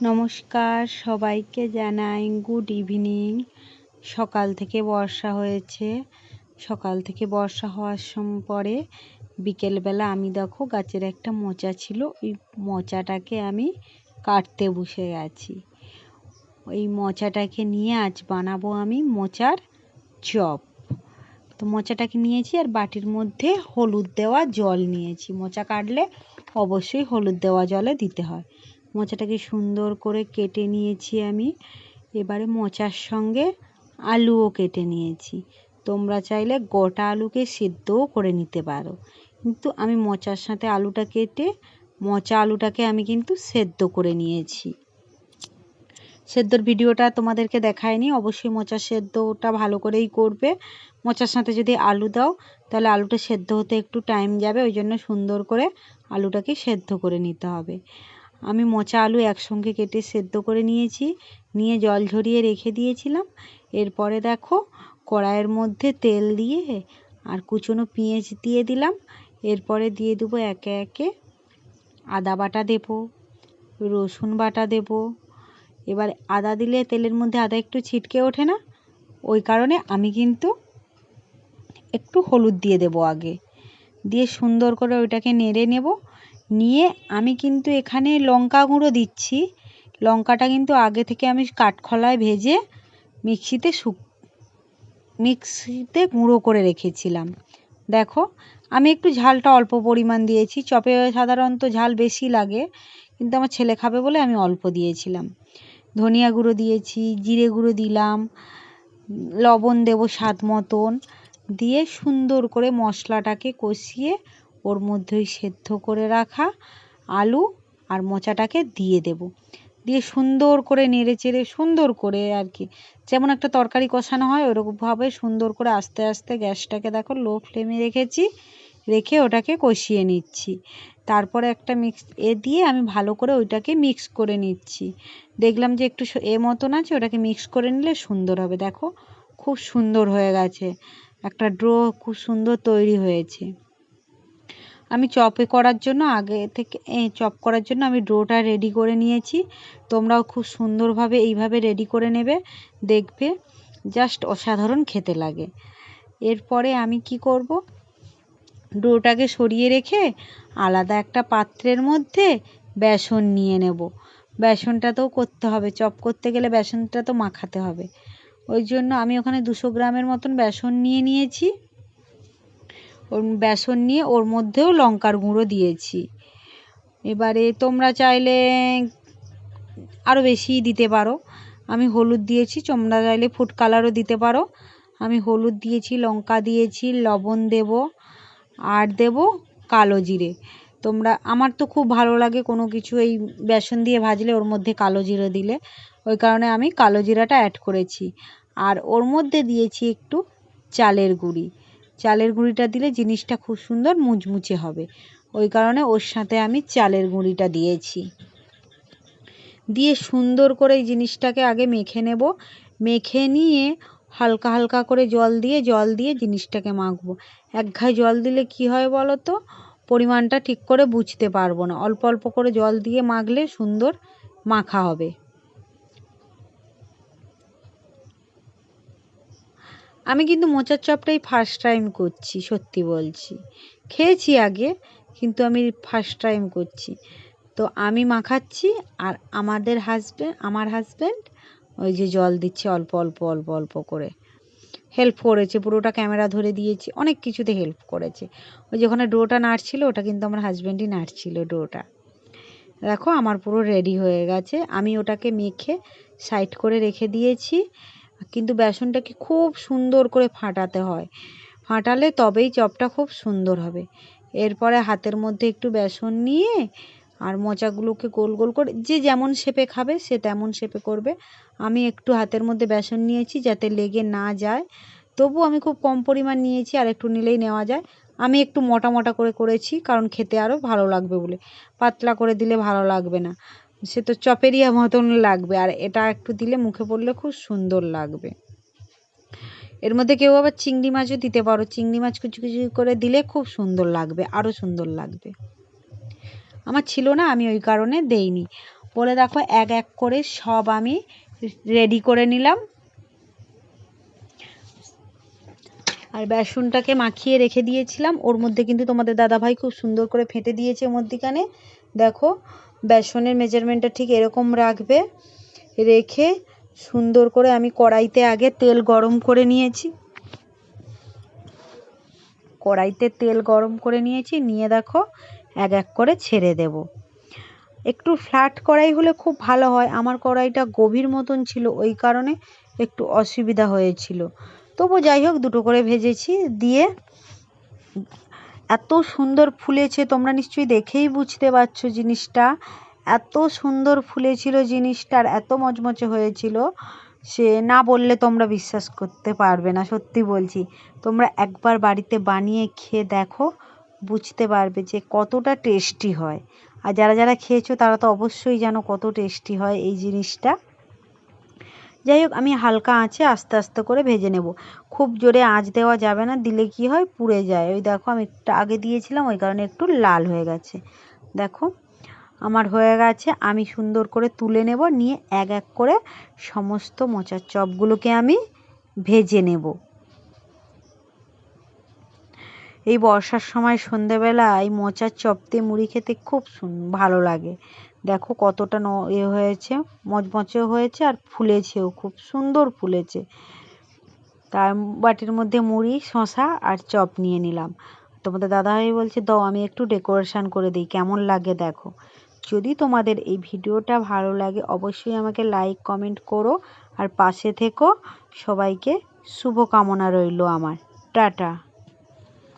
নমস্কার, সবাইকে জানাই গুড ইভিনিং সকাল থেকে বর্ষা হয়েছে। সকাল থেকে বর্ষা হওয়ার সম, পরে বিকেলবেলা আমি দেখো গাছের একটা মোচা ছিল, ওই মোচাটাকে আমি কাটতে বসে গেছি ওই মোচাটাকে নিয়ে আজ বানাবো আমি মোচার চপ। তো মোচাটাকে নিয়েছি আর বাটির মধ্যে হলুদ দেওয়া জল নিয়েছি। মোচা কাটলে অবশ্যই হলুদ দেওয়া জলে দিতে হয়। মোচাটাকে সুন্দর করে কেটে নিয়েছি আমি। এবারে মোচার সঙ্গে আলুও কেটে নিয়েছি। তোমরা চাইলে গোটা আলুকে সেদ্ধও করে নিতে পারো। কিন্তু আমি মোচার সাথে আলুটা কেটে মোচা আলুটাকে আমি কিন্তু সেদ্ধ করে নিয়েছি। সেদ্ধর ভিডিওটা তোমাদেরকে দেখায়নি, অবশ্যই মোচা সেদ্ধটা ভালো করেই করবে। মোচার সাথে যদি আলু দাও, তাহলে আলুটা সেদ্ধ হতে একটু টাইম যাবে, ওই জন্য সুন্দর করে আলুটাকে সেদ্ধ করে নিতে হবে। আমি মোচা আলু একসঙ্গে কেটে সেদ্ধ করে নিয়েছি, নিয়ে জল ঝরিয়ে রেখে দিয়েছিলাম। এরপরে দেখো, কড়াইয়ের মধ্যে তেল দিয়ে আর কুচনো পেঁয়াজ দিয়ে দিলাম। এরপরে দিয়ে দেবো একে একে আদা বাটা দেবো, রসুন বাটা দেবো। এবার আদা দিলে তেলের মধ্যে আদা একটু ছিটকে ওঠে না, ওই কারণে আমি কিন্তু একটু হলুদ দিয়ে দেবো আগে। দিয়ে সুন্দর করে ওইটাকে নেড়ে নেব। নিয়ে আমি কিন্তু এখানে লঙ্কা গুঁড়ো দিচ্ছি। লঙ্কাটা কিন্তু আগে থেকে আমি কাঠখোলায় ভেজে মিক্সিতে শুক মিক্সিতে গুঁড়ো করে রেখেছিলাম। দেখো, আমি একটু ঝালটা অল্প পরিমাণ দিয়েছি। চপে সাধারণত ঝাল বেশি লাগে, কিন্তু আমার ছেলে খাবে বলে আমি অল্প দিয়েছিলাম। ধনিয়া গুঁড়ো দিয়েছি, জিরে গুঁড়ো দিলাম, লবণ দেবো স্বাদ মতন, দিয়ে সুন্দর করে মশলাটাকে কষিয়ে ওর মধ্যে ওই সেদ্ধ করে রাখা আলু আর মোচাটাকে দিয়ে দেব। দিয়ে সুন্দর করে নেড়ে চেড়ে সুন্দর করে আর কি, যেমন একটা তরকারি কষানো হয় ওরকমভাবে সুন্দর করে আস্তে আস্তে গ্যাসটাকে দেখো লো ফ্লেমে রেখেছি, রেখে ওটাকে কষিয়ে নিচ্ছি। তারপরে একটা মিক্স, এ দিয়ে আমি ভালো করে ওইটাকে মিক্স করে নিচ্ছি। দেখলাম যে একটু এ মতন আছে, ওটাকে মিক্স করে নিলে সুন্দর হবে। দেখো, খুব সুন্দর হয়ে গেছে। একটা ড্রো খুব সুন্দর তৈরি হয়েছে। আমি চপে করার জন্য, আগে থেকে চপ করার জন্য আমি ডোটা রেডি করে নিয়েছি। তোমরাও খুব সুন্দরভাবে এইভাবে রেডি করে নেবে, দেখবে জাস্ট অসাধারণ খেতে লাগে। এরপরে আমি কি করব? ডোটাকে সরিয়ে রেখে আলাদা একটা পাত্রের মধ্যে বেসন নিয়ে নেব। বেসনটা তো করতে হবে চপ করতে গেলে বেসনটা তো মাখাতে হবে। ওই জন্য আমি ওখানে দুশো গ্রামের মতন বেসন নিয়ে নিয়েছি। ওর বেসন নিয়ে ওর মধ্যেও লঙ্কার গুঁড়ো দিয়েছি। এবারে তোমরা চাইলে আরও বেশিই দিতে পারো। আমি হলুদ দিয়েছি, তোমরা চাইলে ফুড কালারও দিতে পারো। আমি হলুদ দিয়েছি, লঙ্কা দিয়েছি, লবণ দেব, আর দেব কালো জিরে। তোমরা, আমার তো খুব ভালো লাগে কোনো কিছু এই বেসন দিয়ে ভাজলে ওর মধ্যে কালো জিরে দিলে। ওই কারণে আমি কালো জিরাটা অ্যাড করেছি। আর ওর মধ্যে দিয়েছি একটু চালের গুঁড়ি। চালের গুঁড়িটা দিলে জিনিসটা খুব সুন্দর মুচমুচে হবে। ওই কারণে ওর সাথে আমি চালের গুঁড়িটা দিয়েছি। দিয়ে সুন্দর করে জিনিসটাকে আগে মেখে নেব। মেখে নিয়ে হালকা হালকা করে জল দিয়ে জল দিয়ে জিনিসটাকে মাখবো। এক ঘাই জল দিলে কি হয় বলো তো? পরিমাণটা ঠিক করে বুঝতে পারব না। অল্প অল্প করে জল দিয়ে মাখলে সুন্দর মাখা হবে। আমি কিন্তু মোচার চপটাই ফার্স্ট টাইম করছি, সত্যি বলছি। খেয়েছি আগে, কিন্তু আমি ফার্স্ট টাইম করছি। তো আমি মাখাচ্ছি আর আমাদের হাজব্যান্ড আমার হাজব্যান্ড ওই যে জল দিচ্ছে অল্প অল্প অল্প অল্প করে। হেল্প করেছে, পুরোটা ক্যামেরা ধরে দিয়েছি, অনেক কিছুতে হেল্প করেছে। ওই যেখানে ডোটা নাড়ছিল, ওটা কিন্তু আমার হাজব্যান্ডই নাড়ছিল ডোটা। দেখো, আমার পুরো রেডি হয়ে গেছে। আমি ওটাকে মেখে সাইড করে রেখে দিয়েছি। কিন্তু বেসনটাকে খুব সুন্দর করে ফাটাতে হয়। ফাটালে তবেই চপটা খুব সুন্দর হবে। এরপরে হাতের মধ্যে একটু বেসন নিয়ে আর মোচাগুলোকে গোল গোল করে, যে যেমন শেপে খাবে সে তেমন শেপে করবে। আমি একটু হাতের মধ্যে বেসন নিয়েছি যাতে লেগে না যায়। তবু আমি খুব কম পরিমাণ নিয়েছি আর একটু নিলেই নেওয়া যায়। আমি একটু মোটা মোটা করে করেছি কারণ খেতে আরও ভালো লাগবে বলে। পাতলা করে দিলে ভালো লাগবে না। সে তো চপেরিয়া মতন লাগবে। আর এটা একটু দিলে মুখে পড়লে খুব সুন্দর লাগবে। এর মধ্যে কেউ আবার চিংড়ি মাছও দিতে পারো। চিংড়ি মাছ কুচি কুচি করে দিলে খুব সুন্দর লাগবে আরও সুন্দর লাগবে। আমার ছিল না, আমি ওই কারণে দেইনি। বলে দেখো, এক এক করে সব আমি রেডি করে নিলাম। আর বেসনটাকে মাখিয়ে রেখে দিয়েছিলাম। ওর মধ্যে কিন্তু তোমাদের দাদাভাই খুব সুন্দর করে ফেটে দিয়েছে মধ্যিখানে। দেখো বেসনের মেজারমেন্টটা ঠিক এরকম রাখবে, রেখে সুন্দর করে আমি কড়াইতে আগে তেল গরম করে নিয়েছি। কড়াইতে তেল গরম করে নিয়েছি, নিয়ে দেখো এক এক করে ছেড়ে দেব। একটু ফ্ল্যাট কড়াই হলে খুব ভালো হয়, আমার কড়াইটা গভীর মতন ছিল, ওই কারণে একটু অসুবিধা হয়েছিল। তবু যাই হোক, দুটো করে ভেজেছি, দিয়ে এত সুন্দর ফুলেছে তোমরা নিশ্চয়ই দেখেই বুঝতে পারছ জিনিসটা। এত সুন্দর ফুলেছিল জিনিসটার এত মচমচে হয়েছিল সে না বললে তোমরা বিশ্বাস করতে পারবে না, সত্যি বলছি। তোমরা একবার বাড়িতে বানিয়ে খেয়ে দেখো, বুঝতে পারবে যে কতটা টেস্টি হয়। আর যারা যারা খেয়েছো তারা তো অবশ্যই জানো কত টেস্টি হয় এই জিনিসটা। যাই হোক, আমি হালকা আঁচে আস্তে আস্তে করে ভেজে নেব। খুব জোরে আঁচ দেওয়া যাবে না, দিলে কি হয়, পুড়ে যায়। ওই দেখো, আমি একটা আগে দিয়েছিলাম, ওই কারণে একটু লাল হয়ে গেছে। দেখো, আমার হয়ে গেছে, আমি সুন্দর করে তুলে নেব, নিয়ে এক এক করে সমস্ত মোচার চপগুলোকে আমি ভেজে নেব। এই বর্ষার সময় সন্ধেবেলা এই মোচার চপ দিয়ে মুড়ি খেতে খুব ভালো লাগে। দেখো কতটা ন, এ হয়েছে মচমচে হয়েছে আর ফুলেছেও, খুব সুন্দর ফুলেছে। তার বাটির মধ্যে মুড়ি শশা আর চপ নিয়ে নিলাম। তোমাদের দাদাভাই বলছে, দাও, আমি একটু ডেকোরেশন করে দিই, কেমন লাগে দেখো। যদি তোমাদের এই ভিডিওটা ভালো লাগে, অবশ্যই আমাকে লাইক, কমেন্ট করো আর পাশে থেকো। সবাইকে শুভকামনা রইল আমার। টাটা।